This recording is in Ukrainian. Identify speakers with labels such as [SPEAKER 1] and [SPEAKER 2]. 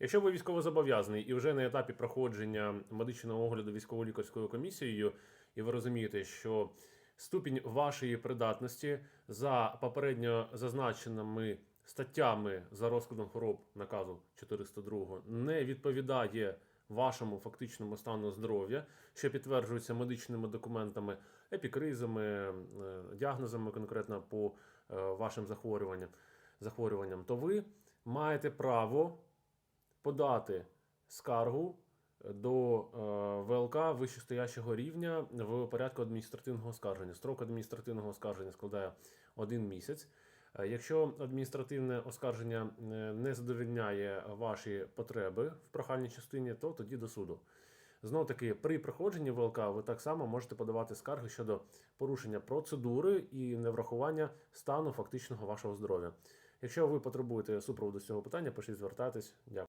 [SPEAKER 1] Якщо ви військовозобов'язаний і вже на етапі проходження медичного огляду військово-лікарською комісією, і ви розумієте, що ступінь вашої придатності за попередньо зазначеними статтями за розкладом хвороб наказу 402 не відповідає вашому фактичному стану здоров'я, що підтверджується медичними документами, епікризами, е, діагнозами конкретно по е, вашим захворюванням, захворюванням, то ви маєте право подати скаргу до е, ВЛК вищестоящого рівня в порядку адміністративного оскарження. Строк адміністративного оскарження складає один місяць. Е, Якщо адміністративне оскарження е, не задовільняє ваші потреби в прохальній частині, то тоді до суду. Знов таки, при проходженні ВЛК ви так само можете подавати скарги щодо порушення процедури і неврахування стану фактичного вашого здоров'я. Якщо ви потребуєте супроводу з цього питання, пишіть звертайтесь. Дякую.